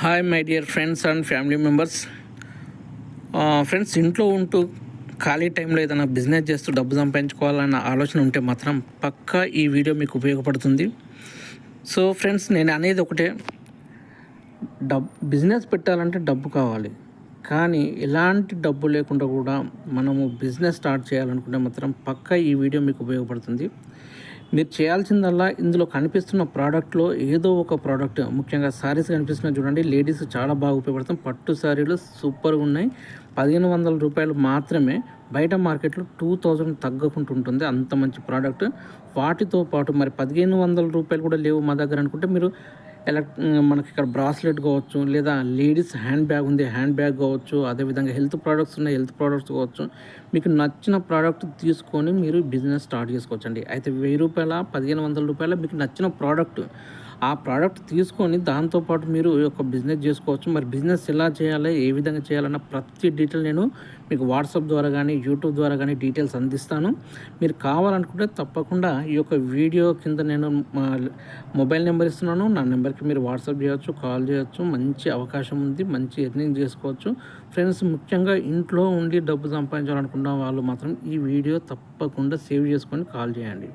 Hi my dear friends and family members friends ఇంట్లో ఉంటూ ఖాళీ టైంలో ఏదైనా బిజినెస్ చేస్తూ డబ్బు సంపాదించుకోవాలన్న ఆలోచన ఉంటే మాత్రం పక్కా ఈ వీడియో మీకు ఉపయోగపడుతుంది. సో ఫ్రెండ్స్ నేను అనేది ఒకటే. డబ్ బిజినెస్ పెట్టాలంటే డబ్బు కావాలి. కానీ ఎలాంటి డబ్బు లేకుండా కూడా మనము బిజినెస్ స్టార్ట్ చేయాలనుకుంటే మాత్రం పక్కా ఈ వీడియో మీకు ఉపయోగపడుతుంది. మీరు చేయాల్సిందల్లా ఇందులో కనిపిస్తున్న ప్రోడక్ట్లో ఏదో ఒక ప్రోడక్ట్ ముఖ్యంగా శారీస్ కనిపిస్తున్నాయి చూడండి లేడీస్ చాలా బాగా ఉపయోగపడతాం. పట్టు శారీలు సూపర్గా ఉన్నాయి. పదిహేను వందల రూపాయలు మాత్రమే బయట మార్కెట్లో టూ థౌజండ్ తగ్గకుండా ఉంటుంది. అంత మంచి ప్రోడక్ట్. వాటితో పాటు మరి పదిహేను వందల రూపాయలు కూడా లేవు మా దగ్గర అనుకుంటే మీరు ఎలక్ మనకి ఇక్కడ బ్రాస్లెట్ కావచ్చు లేదా లేడీస్ హ్యాండ్ బ్యాగ్ ఉంది హ్యాండ్ బ్యాగ్ కావచ్చు అదేవిధంగా హెల్త్ ప్రోడక్ట్స్ ఉన్నాయి హెల్త్ ప్రోడక్ట్స్ కావచ్చు. మీకు నచ్చిన ప్రోడక్ట్ తీసుకొని మీరు బిజినెస్ స్టార్ట్ చేసుకోవచ్చండి. అయితే వెయ్యి రూపాయల పదిహేను వందల రూపాయల మీకు నచ్చిన ప్రోడక్ట్ ఆ ప్రోడక్ట్ తీసుకొని దాంతోపాటు మీరు ఒక బిజినెస్ చేసుకోవచ్చు. మరి బిజినెస్ ఎలా చేయాలి ఏ విధంగా చేయాలన్న ప్రతి డీటెయిల్ నేను మీకు వాట్సాప్ ద్వారా కానీ యూట్యూబ్ ద్వారా కానీ డీటెయిల్స్ అందిస్తాను. మీరు కావాలనుకుంటే తప్పకుండా ఈ యొక్క వీడియో కింద నేను మా మొబైల్ నెంబర్ ఇస్తున్నాను. నా నెంబర్కి మీరు వాట్సాప్ చేయవచ్చు కాల్ చేయవచ్చు మంచి అవకాశం ఉంది మంచి ఎర్నింగ్ చేసుకోవచ్చు. ఫ్రెండ్స్ ముఖ్యంగా ఇంట్లో ఉండి డబ్బు సంపాదించాలనుకున్న వాళ్ళు మాత్రం ఈ వీడియో తప్పకుండా సేవ్ చేసుకొని కాల్ చేయండి.